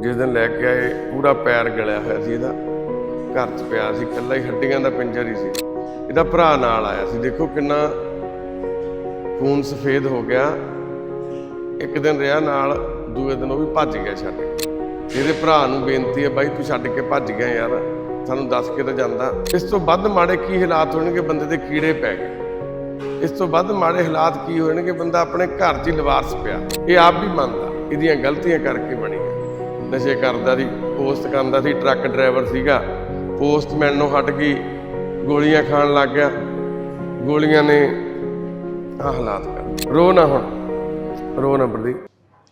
ਜਿਸ ਦਿਨ ਲੈ ਕੇ ਆਏ, ਪੂਰਾ ਪੈਰ ਗਲਿਆ ਹੋਇਆ ਸੀ ਇਹਦਾ। ਘਰ 'ਚ ਪਿਆ ਸੀ, ਇਕੱਲਾ ਹੀ ਹੱਡੀਆਂ ਦਾ ਪਿੰਜਰ ਹੀ ਸੀ। ਇਹਦਾ ਭਰਾ ਨਾਲ ਆਇਆ ਸੀ। ਦੇਖੋ ਕਿੰਨਾ ਖੂਨ ਸਫੇਦ ਹੋ ਗਿਆ। ਇੱਕ ਦਿਨ ਰਿਹਾ ਨਾਲ, ਦੂਏ ਦਿਨ ਉਹ ਵੀ ਭੱਜ ਗਿਆ ਛੱਡ ਕੇ। ਇਹਦੇ ਭਰਾ ਨੂੰ ਬੇਨਤੀ ਹੈ, ਬਾਈ ਤੂੰ ਛੱਡ ਕੇ ਭੱਜ ਗਿਆ ਯਾਰ। ਸਾਨੂੰ ਦੱਸ ਕੇ ਤਾਂ ਜਾਂਦਾ। ਇਸ ਤੋਂ ਵੱਧ ਮਾੜੇ ਕੀ ਹਾਲਾਤ ਹੋਣਗੇ? ਬੰਦੇ ਦੇ ਕੀੜੇ ਪੈ ਗਏ। ਇਸ ਤੋਂ ਵੱਧ ਮਾੜੇ ਹਾਲਾਤ ਕੀ ਹੋਣਗੇ? ਬੰਦਾ ਆਪਣੇ ਘਰ 'ਚ ਹੀ ਲਿਵਾਰਸ ਪਿਆ। ਇਹ ਆਪ ਵੀ ਮੰਨਦਾ। ਇਹਦੀਆਂ ਗਲਤੀਆਂ ਕਰਕੇ ਬਣੀ। ਨਸ਼ੇ ਕਰਦਾ ਸੀ ਪੋਸਟ ਕਰਦਾ ਸੀ ਟਰੱਕ ਡਰਾਈਵਰ ਸੀਗਾ। ਪੋਸਟਮੈਨ ਨੂੰ ਹਟ ਗਈ ਗੋਲੀਆਂ ਖਾਣ ਲੱਗ ਗਿਆ। ਗੋਲੀਆਂ ਨੇ ਆਹ ਹਾਲਾਤ ਕਰ ਰੋ ਨਾ ਹੁਣ। ਰੋ ਨਾ ਪ੍ਰਦੀਪ।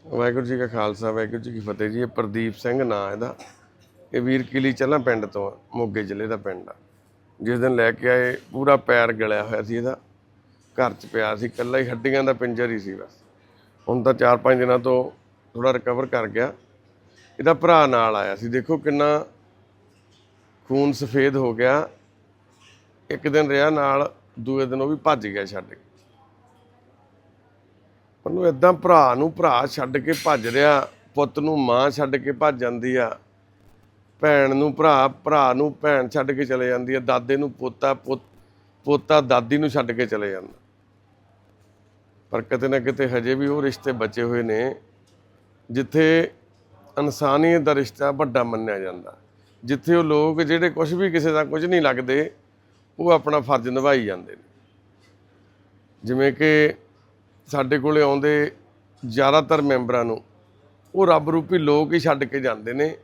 ਵਾਹਿਗੁਰੂ ਜੀ ਕਾ ਖਾਲਸਾ ਵਾਹਿਗੁਰੂ ਜੀ ਕੀ ਫਤਿਹ ਜੀ। ਇਹ ਪ੍ਰਦੀਪ ਸਿੰਘ ਨਾਂ ਇਹਦਾ। ਇਹ ਵੀਰ ਕਿਲੀ ਚੱਲਾਂ ਪਿੰਡ ਤੋਂ ਆ, ਮੋਗੇ ਜ਼ਿਲ੍ਹੇ ਦਾ ਪਿੰਡ ਆ। ਜਿਸ ਦਿਨ ਲੈ ਕੇ ਆਏ ਪੂਰਾ ਪੈਰ ਗਲਿਆ ਹੋਇਆ ਸੀ ਇਹਦਾ। ਘਰ 'ਚ ਪਿਆ ਸੀ ਇਕੱਲਾ ਹੀ ਹੱਡੀਆਂ ਦਾ ਪਿੰਜਰ ਹੀ ਸੀ ਬਸ। ਹੁਣ ਤਾਂ 4-5 ਦਿਨਾਂ ਤੋਂ ਥੋੜਾ ਰਿਕਵਰ ਕਰ ਗਿਆ। ਇਹਦਾ ਭਰਾ ਨਾਲ ਆਇਆ ਸੀ। ਦੇਖੋ ਕਿੰਨਾ ਖੂਨ ਸਫੇਦ ਹੋ ਗਿਆ। ਇੱਕ ਦਿਨ ਰਿਹਾ ਨਾਲ, ਦੂਏ ਦਿਨ ਉਹ ਵੀ ਭੱਜ ਗਿਆ ਛੱਡ ਕੇ। ਉਹਨੂੰ ਇਦਾਂ ਭਰਾ ਨੂੰ ਭਰਾ ਛੱਡ ਕੇ ਭੱਜ ਰਿਹਾ, ਪੁੱਤ ਨੂੰ ਮਾਂ ਛੱਡ ਕੇ ਭੱਜ ਜਾਂਦੀ ਆ, ਭੈਣ ਨੂੰ ਭਰਾ ਭਰਾ ਨੂੰ ਭੈਣ ਛੱਡ ਕੇ ਚਲੇ ਜਾਂਦੀ ਆ, ਦਾਦੇ ਨੂੰ ਪੋਤਾ, ਪੁੱਤ, ਪੋਤਾ ਦਾਦੀ ਨੂੰ ਛੱਡ ਕੇ ਚਲੇ ਜਾਂਦਾ। ਪਰ ਕਿਤੇ ਨਾ ਕਿਤੇ ਹਜੇ ਵੀ ਉਹ ਰਿਸ਼ਤੇ ਬਚੇ ਹੋਏ ਨੇ, ਜਿੱਥੇ ਇਨਸਾਨੀਅਤ ਦਾ ਰਿਸ਼ਤਾ ਵੱਡਾ ਮੰਨਿਆ ਜਾਂਦਾ। ਜਿੱਥੇ ਉਹ ਲੋਕ ਜਿਹੜੇ ਕੁਝ ਵੀ ਕਿਸੇ ਦਾ ਕੁਝ ਨਹੀਂ ਲੱਗਦੇ, ਉਹ ਆਪਣਾ ਫਰਜ਼ ਨਿਭਾਈ ਜਾਂਦੇ ਨੇ। ਜਿਵੇਂ ਕਿ ਸਾਡੇ ਕੋਲੇ ਆਉਂਦੇ ਜ਼ਿਆਦਾਤਰ ਮੈਂਬਰਾਂ ਨੂੰ, ਉਹ ਰੱਬ ਰੂਪੀ ਲੋਕ ਹੀ ਛੱਡ ਕੇ ਜਾਂਦੇ ਨੇ,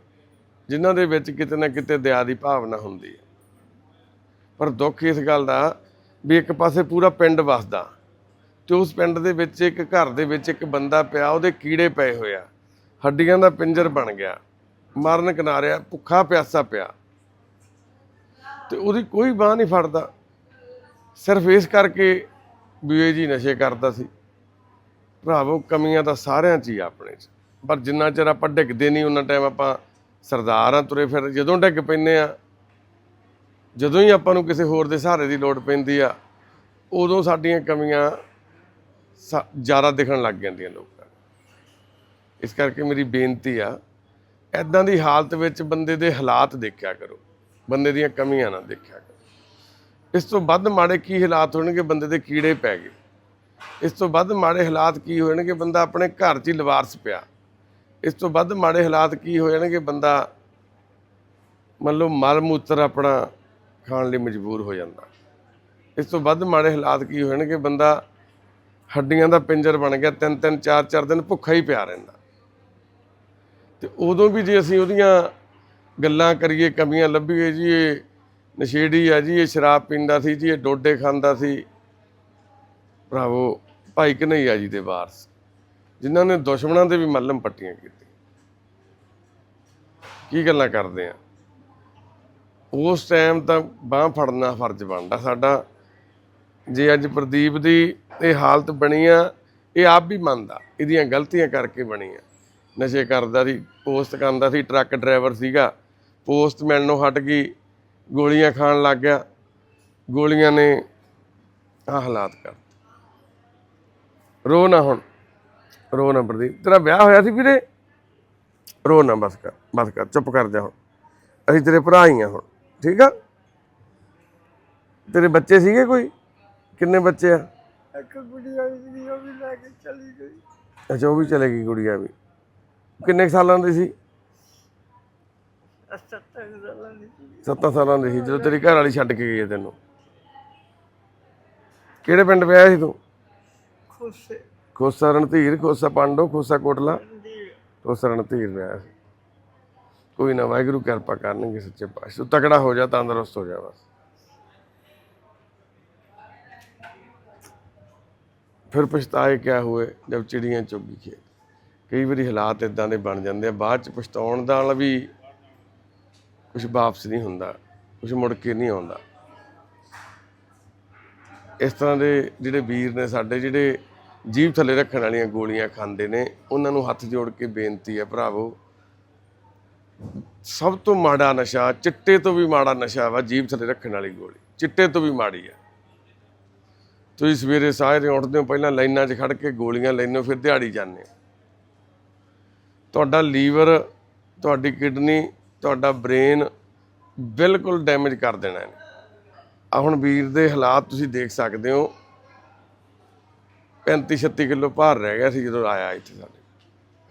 ਜਿਨ੍ਹਾਂ ਦੇ ਵਿੱਚ ਕਿਤੇ ਨਾ ਕਿਤੇ ਦਇਆ ਦੀ ਭਾਵਨਾ ਹੁੰਦੀ ਹੈ। ਪਰ ਦੁੱਖ ਇਸ ਗੱਲ ਦਾ ਵੀ ਇੱਕ ਪਾਸੇ ਪੂਰਾ ਪਿੰਡ ਵਸਦਾ, ਤੇ ਉਸ ਪਿੰਡ ਦੇ ਵਿੱਚ ਇੱਕ ਘਰ ਦੇ ਵਿੱਚ ਇੱਕ ਬੰਦਾ ਪਿਆ, ਉਹਦੇ ਕੀੜੇ ਪਏ ਹੋਏ ਆ। ਹੱਡੀਆਂ ਦਾ ਪਿੰਜਰ ਬਣ ਗਿਆ, ਮਰਨ ਕਿਨਾਰਿਆ, ਭੁੱਖਾ ਪਿਆਸਾ ਪਿਆ। ਤੇ ਉਹਦੀ ਕੋਈ ਬਾਹ ਨਹੀਂ ਫੜਦਾ। ਸਿਰਫ ਇਸ ਕਰਕੇ ਵੀ ਜੀ ਨਸ਼ੇ ਕਰਦਾ ਸੀ। ਭਰਾਵੋ, ਕਮੀਆਂ ਤਾਂ ਸਾਰਿਆਂ 'ਚ ਹੀ ਆ ਆਪਣੇ 'ਚ। ਪਰ ਜਿੰਨਾ ਚਿਰ ਆਪਾਂ ਡਿੱਗਦੇ ਨਹੀਂ ਉਹਨਾਂ ਟਾਈਮ ਆਪਾਂ ਸਰਦਾਰ ਆ ਤੁਰੇ ਫਿਰ ਜਦੋਂ ਡਿੱਗ ਪੈਂਦੇ ਆ, ਜਦੋਂ ਹੀ ਆਪਾਂ ਨੂੰ ਕਿਸੇ ਹੋਰ ਦੇ ਸਹਾਰੇ ਦੀ ਲੋੜ ਪੈਂਦੀ ਆ, ਉਦੋਂ ਸਾਡੀਆਂ ਕਮੀਆਂ ਸਾ- ਜ਼ਿਆਦਾ ਦਿਖਣ ਲੱਗ ਜਾਂਦੀਆਂ ਲੋਕ ਇਸ ਕਰਕੇ ਮੇਰੀ ਬੇਨਤੀ ਆ ਐਦਾਂ ਦੀ ਹਾਲਤ ਵਿੱਚ ਬੰਦੇ ਦੇ ਹਾਲਾਤ ਦੇਖਿਆ ਕਰੋ, ਬੰਦੇ ਦੀਆਂ ਕਮੀਆਂ ਨਾ ਦੇਖਿਆ ਕਰੋ। ਇਸ ਤੋਂ ਵੱਧ ਮਾੜੇ ਕੀ ਹਾਲਾਤ ਹੋਣਗੇ, ਬੰਦੇ ਦੇ ਕੀੜੇ ਪੈ ਗਏ। ਇਸ ਤੋਂ ਵੱਧ ਮਾੜੇ ਹਾਲਾਤ ਕੀ ਹੋਣਗੇ, ਬੰਦਾ ਆਪਣੇ ਘਰ 'ਚ ਹੀ ਲਵਾਰਸ ਪਿਆ। ਇਸ ਤੋਂ ਵੱਧ ਮਾੜੇ ਹਾਲਾਤ ਕੀ ਹੋ ਜਾਣਗੇ, ਬੰਦਾ ਮੰਨ ਲਓ ਮਲ ਮੂਤਰ ਆਪਣਾ ਖਾਣ ਲਈ ਮਜਬੂਰ ਹੋ ਜਾਂਦਾ। ਇਸ ਤੋਂ ਵੱਧ ਮਾੜੇ ਹਾਲਾਤ ਕੀ ਹੋਣਗੇ, ਬੰਦਾ ਹੱਡੀਆਂ ਦਾ ਪਿੰਜਰ ਬਣ ਗਿਆ ਤਿੰਨ ਤਿੰਨ ਚਾਰ ਚਾਰ ਦਿਨ ਭੁੱਖਾ ਹੀ ਪਿਆ ਰਹਿੰਦਾ। ਤੇ ਉਦੋਂ ਵੀ ਜੇ ਅਸੀਂ ਉਹਦੀਆਂ ਗੱਲਾਂ ਕਰੀਏ, ਕਮੀਆਂ ਲੱਭੀਏ ਜੀ, ਇਹ ਨਸ਼ੇੜੀ ਆ ਜੀ, ਇਹ ਸ਼ਰਾਬ ਪੀਂਦਾ ਸੀ ਜੀ, ਇਹ ਡੋਡੇ ਖਾਂਦਾ ਸੀ। ਭਰਾਵੋ, ਭਾਈ ਕਨਈਆ ਜੀ ਦੇ ਵਾਰਸ? ਜਿਨ੍ਹਾਂ ਨੇ ਦੁਸ਼ਮਣਾਂ ਦੇ ਵੀ ਮੱਲਮ ਪੱਟੀਆਂ ਕੀਤੀ ਕੀ ਗੱਲਾਂ ਕਰਦੇ ਆ? ਉਸ ਟਾਈਮ ਤਾਂ ਬਾਹ ਫੜਨਾ ਫਰਜ਼ ਬਣਦਾ ਸਾਡਾ। ਜੇ ਅੱਜ ਪ੍ਰਦੀਪ ਦੀ ਇਹ ਹਾਲਤ ਬਣੀ ਆ, ਇਹ ਆਪ ਵੀ ਮੰਨਦਾ, ਇਹਦੀਆਂ ਗਲਤੀਆਂ ਕਰਕੇ ਬਣੀ ਆ। ਨਸ਼ੇ ਕਰਦਾ ਸੀ ਪੋਸਟ ਕਰਦਾ ਸੀ ਟਰੱਕ ਡਰਾਈਵਰ ਸੀਗਾ। ਪੋਸਟਮੈਨ ਨੂੰ ਹਟ ਗਈ ਗੋਲੀਆਂ ਖਾਣ ਲੱਗ ਗਿਆ। ਗੋਲੀਆਂ ਨੇ ਆਹ ਹਾਲਾਤ ਕਰ ਰੋ ਨਾ ਹੁਣ। ਰੋ ਨਾ ਪ੍ਰਦੀਪ। ਤੇਰਾ ਵਿਆਹ ਹੋਇਆ ਸੀ ਵੀਰੇ? ਰੋ ਨਾ ਬਸ ਕਰ ਬਸ ਕਰ ਚੁੱਪ ਕਰ ਜਾ ਹੁਣ। ਅਸੀਂ ਤੇਰੇ ਭਰਾ ਹੀ ਆ ਹੁਣ ਠੀਕ ਆ? ਤੇਰੇ ਬੱਚੇ ਸੀਗੇ ਕੋਈ? ਕਿੰਨੇ ਬੱਚੇ ਆ? ਇੱਕ ਗੁੜੀਆ ਸੀ ਉਹ ਵੀ ਲੈ ਕੇ ਚਲੀ ਗਈ। ਅੱਛਾ ਉਹ ਵੀ ਚਲੇ ਗਈ ਗੁੜੀਆ ਵੀ। ਕਿੰਨੇ ਕੁ ਸਾਲਾਂ ਦੀ ਸੀ? ਸੱਤਾਂ ਸਾਲਾਂ ਦੀ ਸੀ। 7 ਸਾਲਾਂ ਦੀ ਸੀ ਜਦੋਂ ਤੇਰੀ ਘਰ ਵਾਲੀ ਛੱਡ ਕੇ ਗਈ ਹੈ ਤੈਨੂੰ। ਕਿਹੜੇ ਪਿੰਡ ਵਿਆਹ ਸੀ ਤੂੰ? ਖੁਸ਼। ਖੋਸਾ ਰਣਧੀਰ ਖੋਸਾ ਪਾਂਡੋ ਖੋਸਾ ਕੋਟਲਾ। ਖੋਸਾ ਰਣਧੀਰ ਵਿਆਹ ਸੀ। ਕੋਈ ਨਾ ਵਾਹਿਗੁਰੂ ਕਿਰਪਾ ਕਰਨਗੇ ਸੱਚੇ ਪਾਤਸ਼ਾਹ। ਤੂੰ ਤਕੜਾ ਹੋ ਜਾ ਤੰਦਰੁਸਤ ਹੋ ਜਾ ਬਸ। ਫਿਰ ਪਛਤਾਏ ਕਿਆ ਹੋਏ ਜਦ ਚਿੜੀਆਂ ਚੁੱਗੀ ਖੇਤ। ਕਈ ਵਾਰੀ ਹਾਲਾਤ ਇਦਾਂ ਦੇ ਬਣ ਜਾਂਦੇ ਆ, ਬਾਅਦ ਚ ਪਛਤਾਉਣ ਦਾ ਵਾਲਾ ਵੀ ਕੁਝ ਵਾਪਸ ਨਹੀਂ ਹੁੰਦਾ ਕੁਝ ਮੁੜ ਕੇ ਨਹੀਂ ਆਉਂਦਾ। ਇਸ ਤਰ੍ਹਾਂ ਦੇ ਜਿਹੜੇ ਵੀਰ ਨੇ ਸਾਡੇ, ਜਿਹੜੇ ਜੀਵ ਥੱਲੇ ਰੱਖਣ ਵਾਲੀਆਂ ਗੋਲੀਆਂ ਖਾਂਦੇ ਨੇ, ਉਹਨਾਂ ਨੂੰ ਹੱਥ ਜੋੜ ਕੇ ਬੇਨਤੀ ਹੈ ਭਰਾਵੋ, ਸਭ ਤੋਂ ਮਾੜਾ ਨਸ਼ਾ, ਚਿੱਟੇ ਤੋਂ ਵੀ ਮਾੜਾ ਨਸ਼ਾ ਵਾ ਜੀਵ ਥੱਲੇ ਰੱਖਣ ਵਾਲੀ ਗੋਲੀ, ਚਿੱਟੇ ਤੋਂ ਵੀ ਮਾੜੀ ਹੈ। ਤੁਸੀਂ ਸਵੇਰੇ ਸਾਰੇ ਉੱਠਦੇ ਹੋ, ਪਹਿਲਾਂ ਲਾਈਨਾਂ 'ਚ ਖੜ ਕੇ ਗੋਲੀਆਂ ਲੈਂਦੇ ਹੋ, ਫਿਰ ਦਿਹਾੜੀ ਜਾਂਦੇ ਹੋ। ਤੁਹਾਡਾ ਲੀਵਰ, ਤੁਹਾਡੀ ਕਿਡਨੀ, ਤੁਹਾਡਾ ਬ੍ਰੇਨ ਬਿਲਕੁਲ ਡੈਮੇਜ ਕਰ ਦੇਣਾ ਇਹਨੇ। ਆ ਹੁਣ ਵੀਰ ਦੇ ਹਾਲਾਤ ਤੁਸੀਂ ਦੇਖ ਸਕਦੇ ਹੋ। 35 36 ਕਿਲੋ ਭਾਰ ਰਹਿ ਗਿਆ ਸੀ ਜਦੋਂ ਆਇਆ ਇੱਥੇ ਸਾਡੇ।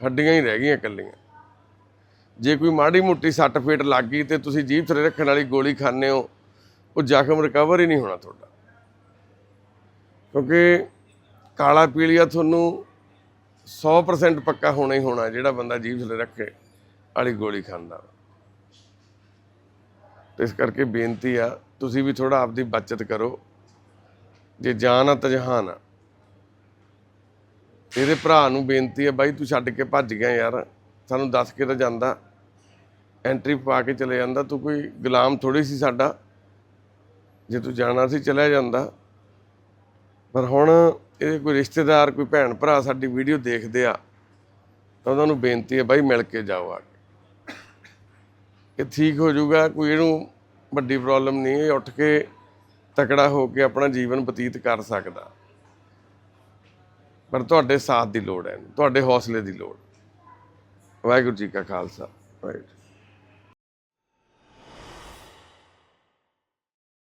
ਹੱਡੀਆਂ ਹੀ ਰਹਿ ਗਈਆਂ ਇਕੱਲੀਆਂ। ਜੇ ਕੋਈ ਮਾੜੀ ਮੋਟੀ ਸੱਟ ਫੇਟ ਲੱਗ ਗਈ ਤੇ ਤੁਸੀਂ ਜੀਭ ਥਰੇ ਰੱਖਣ ਵਾਲੀ ਗੋਲੀ ਖਾਂਦੇ ਹੋ, ਉਹ ਜ਼ਖਮ ਰਿਕਵਰ ਹੀ ਨਹੀਂ ਹੋਣਾ ਤੁਹਾਡਾ। ਕਿਉਂਕਿ ਕਾਲਾ ਪੀਲੀਆ ਤੁਹਾਨੂੰ 100% ਪੱਕਾ ਹੋਣਾ ਹੀ ਹੋਣਾ, ਜਿਹੜਾ ਬੰਦਾ ਜੀਭ ਥਲੇ ਰੱਖੇ ਵਾਲੀ ਗੋਲੀ ਖਾਂਦਾ ਤੇ ਇਸ ਕਰਕੇ ਬੇਨਤੀ ਆ, ਤੁਸੀਂ ਵੀ ਥੋੜਾ ਆਪਦੀ ਬਚਤ ਕਰੋ। ਜੇ ਜਾਨ ਆ ਤਾਂ ਜਹਾਨ ਆ। ਇਹਦੇ ਭਰਾ ਨੂੰ ਬੇਨਤੀ ਆ, ਬਾਈ ਤੂੰ ਛੱਡ ਕੇ ਭੱਜ ਗਿਆ ਯਾਰ, ਸਾਨੂੰ ਦੱਸ ਕੇ ਤਾਂ ਜਾਂਦਾ। ਐਂਟਰੀ ਪਾ ਕੇ ਚਲੇ ਜਾਂਦਾ, ਤੂੰ ਕੋਈ ਗੁਲਾਮ ਥੋੜੀ ਸੀ ਸਾਡਾ। ਜੇ ਤੂੰ ਜਾਣਾ ਸੀ, ਚਲਿਆ ਜਾਂਦਾ। ਪਰ ਹੁਣ ਇਹ ਕੋਈ ਰਿਸ਼ਤੇਦਾਰ, ਕੋਈ ਭੈਣ ਭਰਾ ਸਾਡੀ ਵੀਡੀਓ ਦੇਖਦੇ ਆ, ਤਾਂ ਉਹਨਾਂ ਨੂੰ ਬੇਨਤੀ ਹੈ ਬਾਈ ਮਿਲ ਕੇ ਜਾਓ ਆ ਕੇ। ਇਹ ਠੀਕ ਹੋ ਜਾਊਗਾ, ਕੋਈ ਇਹਨੂੰ ਵੱਡੀ ਪ੍ਰੋਬਲਮ ਨਹੀਂ ਇਹ ਉੱਠ ਕੇ ਤਕੜਾ ਹੋ ਕੇ ਆਪਣਾ ਜੀਵਨ ਬਤੀਤ ਕਰ ਸਕਦਾ। ਪਰ ਤੁਹਾਡੇ ਸਾਥ ਦੀ ਲੋੜ ਹੈ ਤੁਹਾਡੇ ਹੌਸਲੇ ਦੀ ਲੋੜ। ਵਾਹਿਗੁਰੂ ਜੀ ਕਾ ਖਾਲਸਾ, ਵਾਹਿਗੁਰੂ